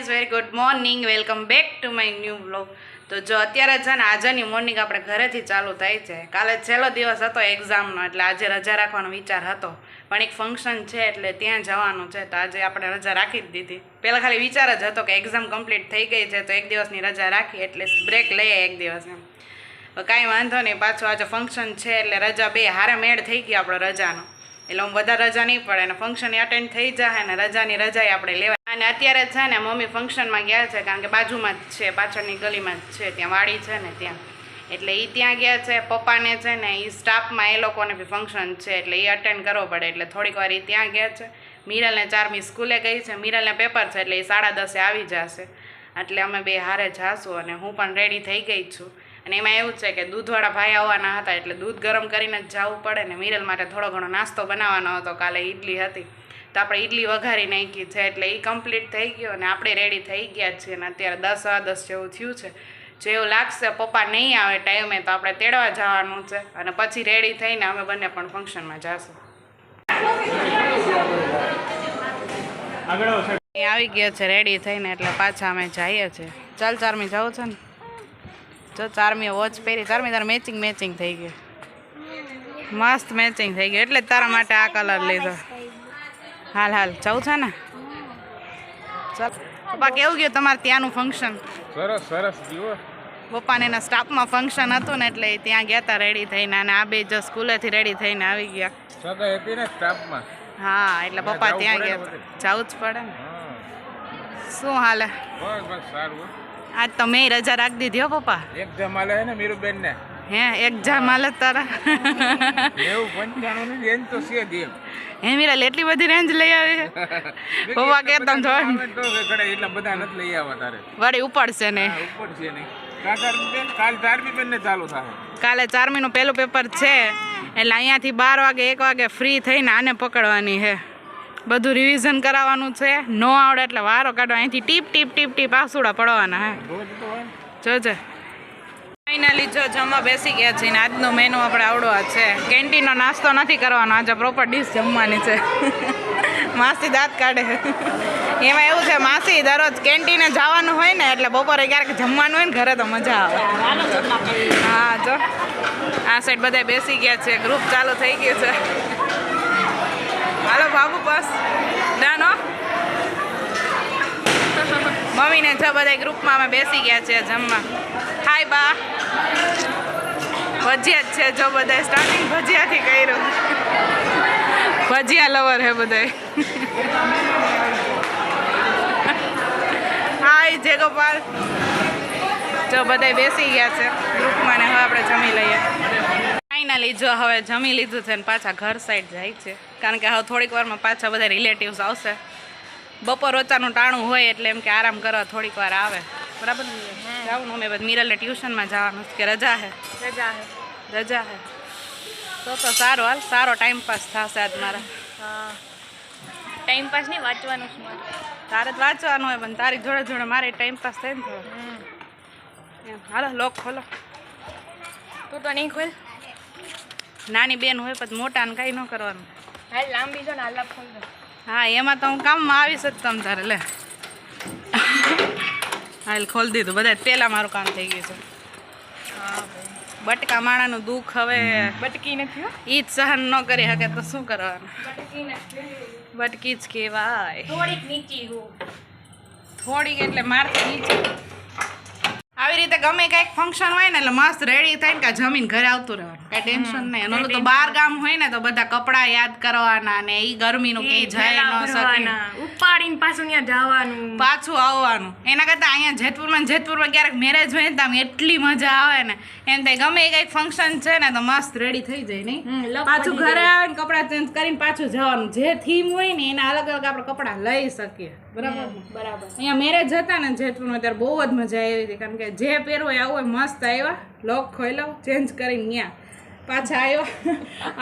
Guys very good morning welcome back to my new blog તો જો અત્યારે છે ને આજની મોર્નિંગ આપણે ઘરેથી ચાલુ થાય છે. કાલે છેલ્લો દિવસ હતો એક્ઝામનો એટલે આજે રજા રાખવાનો વિચાર હતો. પણ એક ફંક્શન છે, એટલે ત્યાં જવાનું છે. તો આજે આપણે રજા રાખી જ દીધી. પહેલાં ખાલી વિચાર જ હતો કે એક્ઝામ કમ્પ્લીટ થઈ ગઈ છે, તો એક દિવસની રજા રાખી એટલે બ્રેક લઈએ એક દિવસ એમ. કાંઈ વાંધો નહીં, પાછું આજે ફંક્શન છે, એટલે રજા બે, હારે મેળ થઈ ગઈ આપણો રજાનો. એટલે હું બધા રજા નહીં પડે અને ફંક્શન અટેન્ડ થઈ જાય અને રજાની રજાએ આપણે લેવાય. અને અત્યારે છે ને મમ્મી ફંક્શનમાં ગયા છે કારણ કે બાજુમાં જ છે, પાછળની ગલીમાં જ છે, ત્યાં વાડી છે ને ત્યાં. એટલે એ ત્યાં ગયા છે, પપ્પાને છે ને એ સ્ટાફમાં એ લોકોને બી ફંક્શન છે, એટલે એ અટેન્ડ કરવો પડે. એટલે થોડીક વાર એ ત્યાં ગયા છે. મિરલને ચારમી સ્કૂલે ગઈ છે. મિરલને પેપર છે એટલે એ સાડા દસે આવી જશે. એટલે અમે બે હારે જાશું અને હું પણ રેડી થઈ ગઈ છું. અને એમાં એવું છે કે દૂધવાળા ભાઈ આવવાના હતા એટલે દૂધ ગરમ કરીને જ જવું પડે ને મિરલ માટે થોડો ઘણો નાસ્તો બનાવવાનો હતો. કાલે ઈડલી હતી. તો આપણે ઈડલી વઘારી નાખી છે એટલે એ કમ્પ્લીટ થઈ ગયો અને આપણે રેડી થઈ ગયા છીએ અને અત્યારે દસ સવા દસ જેવું થયું છે. જેવું લાગશે પપ્પા નહીં આવે ટાઈમે તો આપણે તેડવા જવાનું છે અને પછી રેડી થઈને અમે બંને પણ ફંક્શનમાં જશું. આવી ગયો છે રેડી થઈને એટલે પાછા અમે જઈએ છીએ. ચાલ ચારમી જવું છે ને? જો ચારમી વોચ પહેરી ચારમી તારે મેચિંગ મેચિંગ થઈ ગયું મસ્ત મેચિંગ થઈ ગયું એટલે તારા માટે આ કલર લીધો. હાલ હાલ જવું છે ને? પપ્પા કેવું ગયું તમારે ત્યાંનું ફંક્શન સરસ સરસ જીવો પપ્પાને એના સ્ટાફમાં ફંક્શન હતું ને એટલે ત્યાં ગયા હતા રેડી થઈને અને આ બે જો સ્કૂલેથી રેડી થઈને આવી ગયા. સગાઈ હતી ને સ્ટાફમાં હા એટલે પપ્પા ત્યાં ગયા જવું જ પડે ને. શું હાલે? બસ બસ સારું. આજ તો મેં રજા રાખી દીધી હો પપ્પા. એક આલે હે ને મીરુબેન ને હે એક આલે તારા. એવું પંચાણું ની રેન્જ તો છે જ હે મીરા એટલી બધી રેન્જ લઈ આવી પપ્પા કે તમ જો એટલા બધા નથી લઈ આવવા તારે. વળી ઉપાડશે ને. ઉપાડશે ને કાલ ચારમી બેન ને ચાલુ થાય. કાલે ચારમીનું પહેલું પેપર છે. એટલે અહીંયાથી બાર વાગે એક વાગે ફ્રી થઈને આને પકડવાની છે બધું રિવિઝન કરાવવાનું છે. ન આવડે એટલે વારો કાઢવા અહીંથી ટીપ ટીપ ટીપ ટીપ આસુડા પડવાના હે. જોજે. ફાઇનલી જો જમવા બેસી ગયા છે ને આજનો મેનુ આપણે આવડો છે. કેન્ટીનનો નાસ્તો નથી કરવાનો. આજે પ્રોપર ડીશ જમવાની છે. માસી દાંત કાઢે. એમાં એવું છે, માસી દરરોજ કેન્ટીને જવાનું હોય ને એટલે બપોરે ક્યારેક જમવાનું હોય ને ઘરે તો મજા આવે. હા, જો. આ સાઈડ બધા બેસી ગયા છે. ગ્રુપ ચાલુ થઈ ગયું છે. હાલો બાબુ, બસ. ડન હો મમ્મીને જો બધા ગ્રુપમાં અમે બેસી ગયા છે જમવા. હાય બા. ભજીયા જ છે જો બધા સ્ટાર્ટિંગ ભજીયાથી કર્યું. ભજીયા લવર હે બધા હાય જય ગોપાલ જો બધા બેસી ગયા છે ગ્રુપમાં ને હવે આપણે જમી લઈએ. ફાઇનલી જો હવે જમી લીધું છે ને પાછા ઘર સાઈડ જાય છે. કારણ કે હવે થોડીક વારમાં પાછા બધા રિલેટિવ્સ આવશે. બપોર વચ્ચાનું ટાણું હોય એટલે એમ કે આરામ કરવા થોડીક વાર આવે. બરાબર? જવાનું અમે બધા મિરલને ટ્યુશનમાં જવાનું કે રજા હે? રજા હે. રજા હે. તો તો સારું હાલ સારો ટાઈમ પાસ થશે આજ મારા. હા. ટાઈમ પાસ નહીં વાંચવાનું છે તારે જ વાંચવાનું હોય પણ તારી જોડે જોડે મારે ટાઈમ પાસ થાય ને થોડો હાલો લોક ખોલો. તું તો નહીં ખોલ? નાની બેન હોય પછી મોટાને કાંઈ ન કરવાનું. હાલ લાંબી જો ને હાલ ખોલ હા એમાં તો હું કામમાં આવીશ જ તમ તારે લે. હાલ ખોલી દીધું બધા પહેલાં મારું કામ થઈ ગયું છે. બટકા માણાનું દુઃખ હવે બટકી નથી ઈ જ સહન ન કરી શકે તો શું કરવાનું? બટકી જ કહેવાય. થોડીક નીચી હું. થોડીક એટલે મારથી નીચે. આવી રીતે ગમે કંઈક ફંક્શન હોય ને એટલે મસ્ત રેડી થઈને કાં જમીન ઘરે આવતું રહેવાનું. કાંઈ ટેન્શન નહીં. ઓલું તો બાર ગામ હોય ને તો બધા કપડા યાદ કરવાના ને એ ગરમીનું ક્યાંય જાય ન શકે. ઉપાડીને પાછું ત્યાં જવાનું. પાછું આવવાનું. એના કરતા અહીંયા જેતપુરમાં જેતપુરમાં ક્યારેક મેરેજ હોય ને તો એટલી મજા આવે ને. એમ થાય ગમે એ કંઈક ફંક્શન છે ને તો મસ્ત રેડી થઈ જાય નહીં. પાછું ઘરે આવે ને કપડાં ચેન્જ કરીને પાછું જવાનું. જે થીમ હોય ને એના અલગ અલગ આપણે કપડાં લઈ શકીએ. બરાબર? બરાબર. અહીંયા મેરેજ હતા ને જેતપુરમાં ત્યારે બહુ જ મજા આવી હતી. કારણ કે જે પહેરવું આવું હોય મસ્ત આવ્યા. લોક ખોલ્યો ચેન્જ કરીને ન્યા. પાછા આવ્યો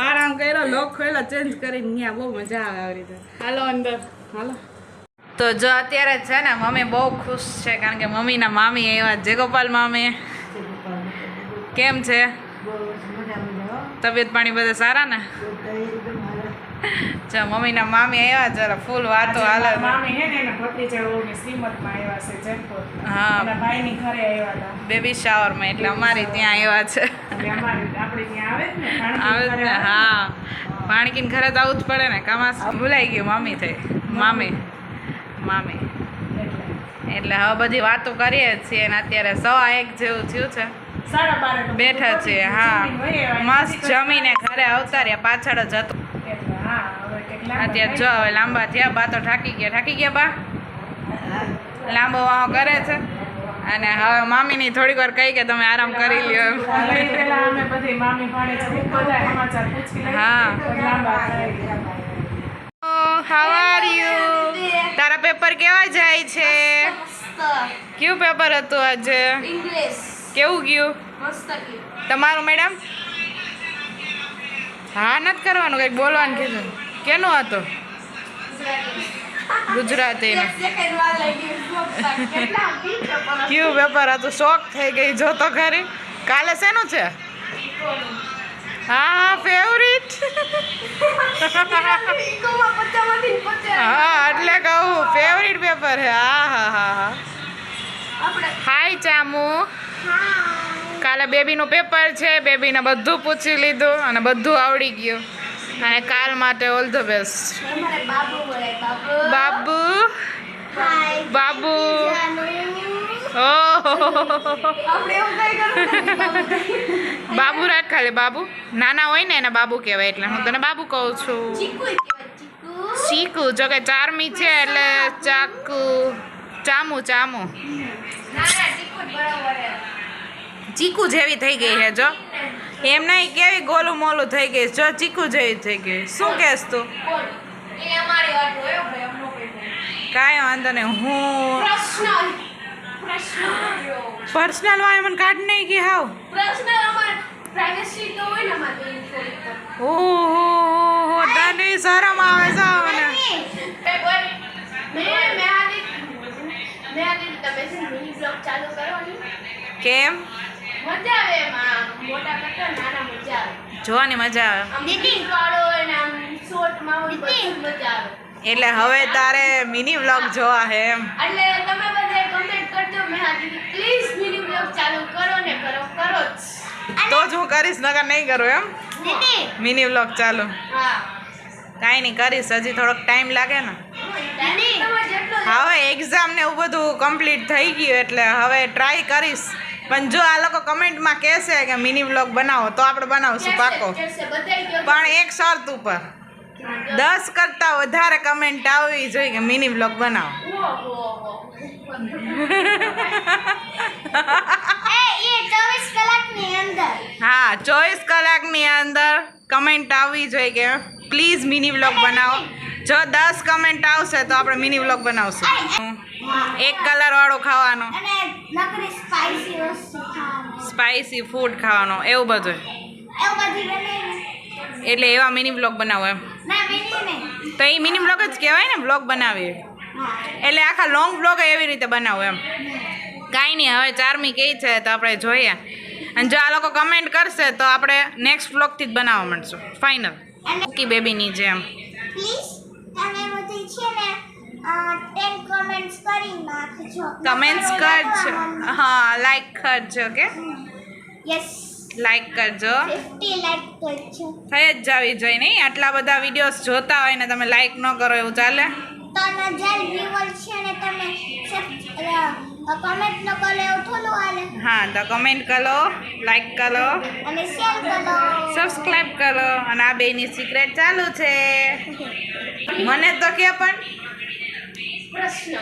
આરામ કર્યો લોક ખોલ્યો ચેન્જ કરીને ત્યાં બહુ મજા આવે આવી રીતે. હાલો અંદર. હાલો. તો જો અત્યારે છે ને મમ્મી બહુ ખુશ છે કારણ કે મમ્મીના મામી આવ્યા જયગોપાલ મામી. કેમ છે? તબિયત પાણી બધા સારા ને? જો મમ્મીના મામી આવ્યા જરા ફૂલ વાતો હાલે. મામી હે ને એના ભત્રીજાઓની શ્રીમતમાં આવ્યા છે જયપુર હા. એના ભાઈની ઘરે આવ્યા હતા. બેબી શાવરમાં એટલે અમારી ત્યાં આવ્યા છે. અમારે આપણે ત્યાં આવે ને આવે ઘરે ને હા. પાણકીને ઘરે તો આવવું જ પડે ને કામાં ભૂલાઈ ગયું મામી થઈ. મામી. મામી. એટલે. હવે બધી વાતો કરીએ છીએ ને અત્યારે સવા એક જેવું થયું છે. બેઠા છે. હા. મસ્ત જમીને ઘરે અવતાર્યા પાછળ જ હતું. હવે અત્યારે જો હવે લાંબા થયા, બા તો ઠાકી ગયા. ઠાકી ગયા બા? લાંબો વાહો કરે છે. અને હવે મામીની થોડીક વાર કહી કે તમે આરામ કરી લ્યો હવે મામી હા. યુ તારા પેપર કેવા જાય છે? કયું પેપર હતું આજે? કેવું ગયું? તમારું મેડમ હા, નથી કરવાનું, કંઈક બોલવાનું કીધું. કેનું હતું ગુજરાતીનું કયું પેપર હતું શોખ થઈ ગઈ જો તો ખરી. કાલે શેનું છે? હા ફેવરિટ હા એટલે કહું ફેવરિટ પેપર છે. હા હા હા હા. હાય ચામુ. કાલે બેબીનું પેપર છે. બેબીને બધું પૂછી લીધું અને બધું આવડી ગયું. અને કાલ માટે ઓલ ધ બેસ્ટ. બાબુ બાબુ. બાબુ? રાખ ખાલી બાબુ. નાના હોય ને એને બાબુ કહેવાય એટલે હું તને બાબુ કહું છું. ચીકુ જો કે ચારમી છે એટલે ચાકુ. ચામુ ચામુ. ના ના ચીકુ જેવી થઈ ગઈ છે જો. એમ નહીં કેવી ગોલું મોલું થઈ ગઈ જો ચીકુ જેવી થઈ ગઈ. શું કહેશ તું? કોઈ વાંધો નહીં. હું પર્સનલ વાય મને કાઢ નહીં કે હાવ. ઓહો તને શરમ આવે છે મને કેમ? જોવાની મજા આવે. એટલે હવે તારે મિની વ્લોગ જોવા હે એમ. એટલે તમે બધા કમેન્ટ કરજો. મેં આ પ્લીઝ મિની બ્લોગ ચાલુ કરો ને કરો કરો તો જ હું કરીશ નકર નહીં કરું એમ. મિની વ્લોગ ચાલુ. હા. કાંઈ નહીં કરીશ હજી થોડોક ટાઈમ લાગે ને. દીદી તમારે જેટલો હવે એક્ઝામ ને એવું બધું કમ્પ્લીટ થઈ ગયું એટલે હવે ટ્રાય કરીશ. પણ જો આ લોકો કમેન્ટમાં કહેશે કે મિની વ્લોગ બનાવો તો આપણે બનાવશું પાકો. પણ એક શરત ઉપર. દસ કરતાં વધારે કમેન્ટ આવવી જોઈએ કે મિની વ્લોગ બનાવો. ઓહો એ એ 24 કલાકની અંદર. હા ચોવીસ કલાકની અંદર કમેન્ટ આવવી જોઈએ કે પ્લીઝ મિની વ્લોગ બનાવો. જો દસ કમેન્ટ આવશે તો આપણે મિની વ્લોગ બનાવશું. એક કલર વાળો ખાવાનો. સ્પાઈસી સ્પાઇસી ફૂડ ખાવાનો. એવું બધું. એટલે એવા મિની વ્લોગ બનાવો એમ. તો એ મિની વ્લોગ જ કહેવાય ને વ્લોગ બનાવીએ. એટલે આખા લોંગ વ્લોગ એવી રીતે બનાવો એમ. કાંઈ નહીં હવે ચારમી કઈ છે તો આપણે જોઈએ. અને જો આ લોકો કમેન્ટ કરશે તો આપણે નેક્સ્ટ વ્લોગથી જ બનાવવા માંડશું. ફાઇનલ ઓકે બેબીની જેમ. પ્લીઝ તમે બધી છે ને ટેન કમેન્ટ્સ કરી નાખજો. કમેન્ટ્સ કરજો. હા લાઈક કરજો કે યસ લાઈક કરજો. થઈ જ જાવી જોઈએ નહીં? આટલા બધા વિડીયોઝ જોતા હોય ને તમે લાઈક ન કરો એવું ચાલે? તો હજાર વ્યુઅર છે ને તમે કમેન્ટ ન કરો એવું થોડું આલે હા તો કમેન્ટ કરો લાઈક કરો. અને શેર કરો. સબસ્ક્રાઇબ કરો. અને આ બેની સિક્રેટ ચાલુ છે. મને તો કે પણ પ્રશ્ન.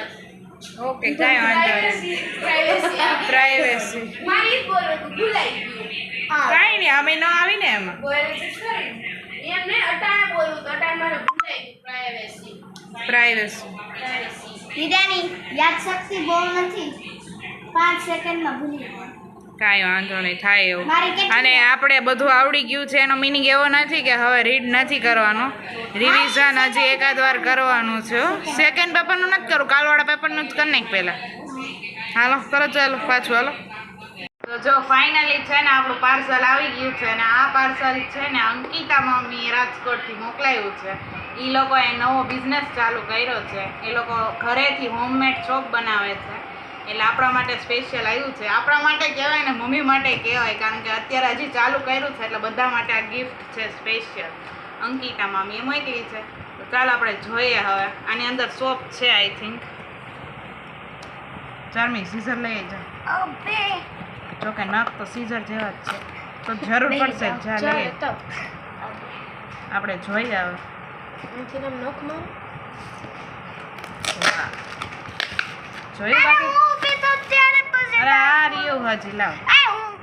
ઓકે કાંઈ વાંધો નહીં. પ્રાઇવેસી પ્રાઇવેસી મારી બોલો તો ભૂલાઈ ગયું. કાંઈ નહીં અમે ન આવીને એમાં. બોલે છે એમ નહીં અટાણે બોલું તો અટાણે મારે ભૂલાઈ ગયું. પ્રાઇવેસી પ્રાઇવેસી પ્રાઇવેસી વિદ્યાની યાદશક્તિ બહુ નથી. પાંચ સેકન્ડમાં ભૂલી કાંઈ વાંધો નહીં થાય એવું. અને આપણે બધું આવડી ગયું છે એનો મિનિંગ એવો નથી કે હવે રીડ નથી કરવાનું. રિવિઝન હજી એકાદ વાર કરવાનું છે સેકન્ડ પેપરનું નથી કરું કાલવાળા પેપરનું જ કરી નાખ પહેલાં. હાલો કરો ચાલો પાછું હાલો. તો જો ફાઇનલી છે ને આપણું પાર્સલ આવી ગયું છે અને આ પાર્સલ છે ને અંકિતા મમ્મી રાજકોટથી મોકલાયું છે. એ લોકોએ નવો બિઝનેસ ચાલુ કર્યો છે. એ લોકો ઘરેથી હોમમેડ શોપ બનાવે છે. એટલે આપણા માટે સ્પેશિયલ આવ્યું છે. આપણા માટે કહેવાય ને મમ્મી માટે કહેવાય કારણ કે અત્યારે હજી ચાલુ કર્યું છે એટલે બધા માટે આ ગિફ્ટ છે સ્પેશિયલ અંકિતા મમ્મીએ મોકલી છે? તો ચાલ આપણે જોઈએ હવે. આની અંદર શોપ છે આઈ થિંક ચારમી સીઝર લઈ જા. અબે જોકે નખ તો સીઝર જેવા જ છે. તો જરૂર પડશે આપણે જોઈએ હવે. નથી નામ નોખ મારો. જોયું બાકી બી તો ત્યારે પછી અરે આ રહ્યું હજી લાવ આ હું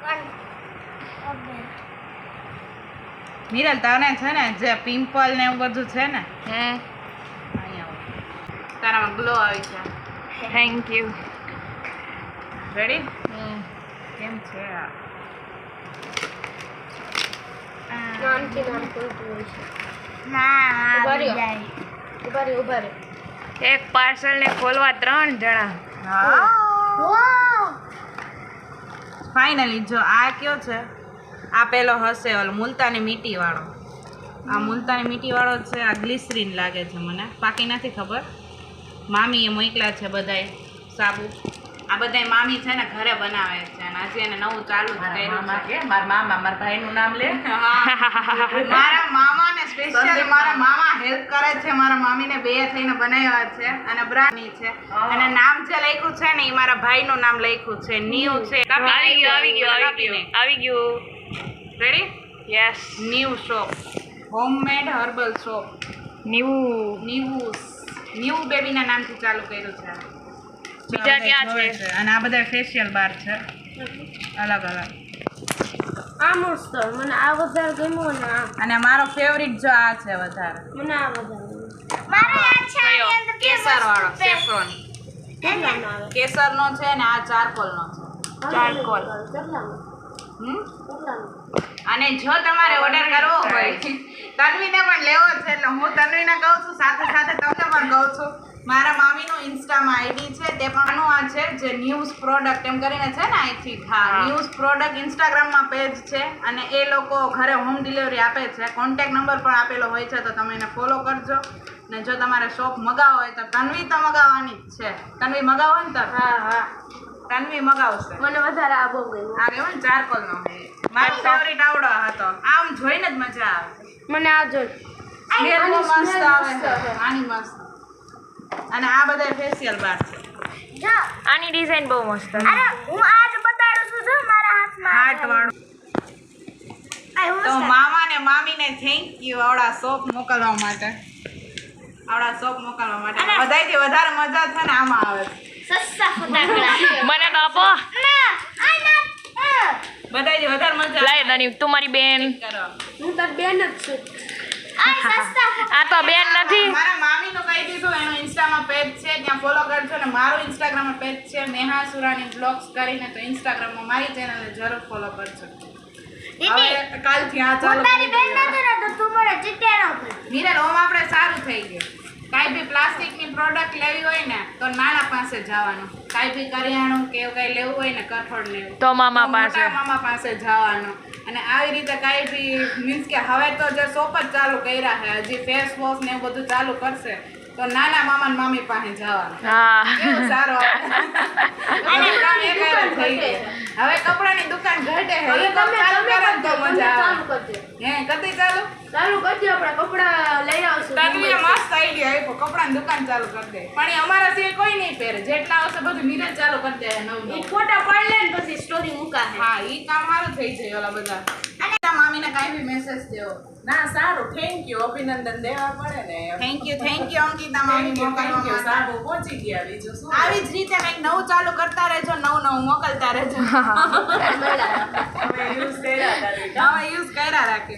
મિરલ તને છે ને જે પિમ્પલ ને એવું બધું છે ને હે તારામાં ગ્લો આવી છે થેન્ક યુ રેડી કેમ છે આ નાનથી નાન કોઈ હોય છે ના ઊભા રહ્યો. ઊભા રહ્યો ઊભા રહ્યો. એક પાર્સલ ને ખોલવા ત્રણ જણા. હા? ફાઇનલી જો આ કયો છે? આ પેલો હશે ઓલો મુલતાની મીટી વાળો. આ મુલતાની મીટી વાળો છે આ ગ્લિસરીન લાગે છે મને. બાકી નથી ખબર. મામીએ મોકલા છે બધાય સાબુ. આ બધાય મામી છે ને ઘરે બનાવે છે અને હજી એને નવું ચાલુ કર્યું છે. મારા મામા મારા ભાઈનું નામ લે. મારા મામા ને સ્પેશિયલ મારા મામા. હેલ્પ કરે છે મારા મામીને બે થઈને બનાવ્યા છે અને બ્રાની છે. અને નામ જે લખ્યું છે ને એ મારા ભાઈનું નામ લખ્યું છે. ન્યુ છે. આવી ગયું આવી ગયું આવી ગયું. આવી ગયું. Ready yes new shop. Homemade herbal shop નીવું. New new બેબીના નામથી ચાલુ કર્યું છે. બીજા ક્યાં છે? અને આ બધા ફેશિયલ બાર છે. અલગ અલગ. આ મસ્ત. મને આ વધારે ગમ્યો ને આ. અને મારો ફેવરિટ જો આ છે વધારે. મને આ વધારે મારે આ છે આની અંદર કેસર વાળો સેફ્રોન કેસર નો છે ને આ ચારકોલનો છે. ચારકોલ. હમ? અને જો તમારે ઓર્ડર કરવો હોય તન્વીને પણ લેવો છે એટલે હું તન્વીને કહું છું સાથે સાથે તમને પણ કહું છું. મારા મામીનું ઇન્સ્ટામાં આઈડી છે તે પણ આ છે જે ન્યૂઝ પ્રોડક્ટ એમ કરીને છે ને આઈ થિંક હા. ન્યૂઝ પ્રોડક્ટ ઇન્સ્ટાગ્રામમાં પેજ છે અને એ લોકો ઘરે હોમ ડિલિવરી આપે છે. કોન્ટેક નંબર પણ આપેલો હોય છે તો તમે એને ફોલો કરજો. ને જો તમારે શોપ મગાવો હોય તો તન્વી તો મગાવવાની જ છે. તન્વી મગાવો ને તો હા હા. તન્વી મગાવશે. મને વધારે આ બહુ આ કેવો ને ચારકોલનો મારો ફેવરિટ આવડો હતો. આમ જોઈને જ મજા આવે. મને આ જો સ્મેલ બહુ આની મસ્ત આવે. આની મસ્ત. અને આ બધા ફેશિયલ બાર છે. જો. આની ડિઝાઇન બહુ મસ્ત અરે હું આજ બતાડું છું જો મારા હાથમાં હાર્ટ વાળું. હું તો મામા ને મામીને થેન્ક યુ આવડા શોપ મોકલવા માટે. આવડા શોપ મોકલવા માટે. બધાયથી વધારે મજા છે ને આમાં આવે સસ્તા ફટાકડા મને તો આપો ના આ ના બધાયથી વધારે મજા લાય નાની તું મારી બેન. કરો હું તાર બેન જ છું. આ સસ્તા આ તો બેન નથી. મારા મામીનું કહી દીધું એનું ઇન્સ્ટામાં પેજ છે ત્યાં ફોલો કરજો ને મારું ઇન્સ્ટાગ્રામમાં પેજ છે નેહા સુરાની બ્લોગ્સ કરીને તો ઇન્સ્ટાગ્રામમાં મારી ચેનલને જરૂર ફોલો કરજો. હવે કાલથી આ ચાલુ કરી બેન દેવાનું. તો તું મને ચીટેણો મિરર ઓમ આપણે સારું થઈ ગયું. કાંઈ બી પ્લાસ્ટિકની પ્રોડક્ટ લેવી હોય ને તો નાના પાસે જવાનું. કાંઈ બી કરિયાણું કે એવું કાંઈ લેવું હોય ને કઠોળ લેવું. તો મામા પાસે. મામા પાસે જવાનું. અને આવી રીતે કાંઈ બી મીન્સ કે હવે તો જે શોપ જ ચાલુ કર્યા છે હજી ફેસ વોશ ને એવું બધું ચાલુ કરશે તો નાના મામા ને મામી પાસે જવાનું. હા. કેવું સારું. હવે કપડાની દુકાન ઘટે હે તમે ચાલુ તમે તો કરજો, મજા ચાલુ આવે હે કદી ચાલુ? ચાલુ કરજો આપણે કપડા લઈ આવશું તન્વીને મસ્ત આઈડિયા આપ્યો કપડાની દુકાન ચાલુ કરી દે. પણ એ અમારા સિવાય કોઈ નહીં પહેરે. જેટલા આવશે બધું મિરર ચાલુ કરી દે નવું એ ફોટા પાડી લે ને પછી સ્ટોરી મૂકા હા ઈ કામ સારું થઈ જાય ઓલા બધા. મામીને કાંઈ બી મેસેજ થયો. ના સારું. થેન્ક યુ અભિનંદન દેવા પડે ને. Thank you thank you Ankita મામી મોકલવા સારું પહોંચી ગયા. બીજું શું? આવી જ રીતે કંઈક નવું ચાલુ કરતા રહેજો નવું નવું મોકલતા રહેજો. હવે યુઝ કર્યા યુઝ કર્યા રાખે.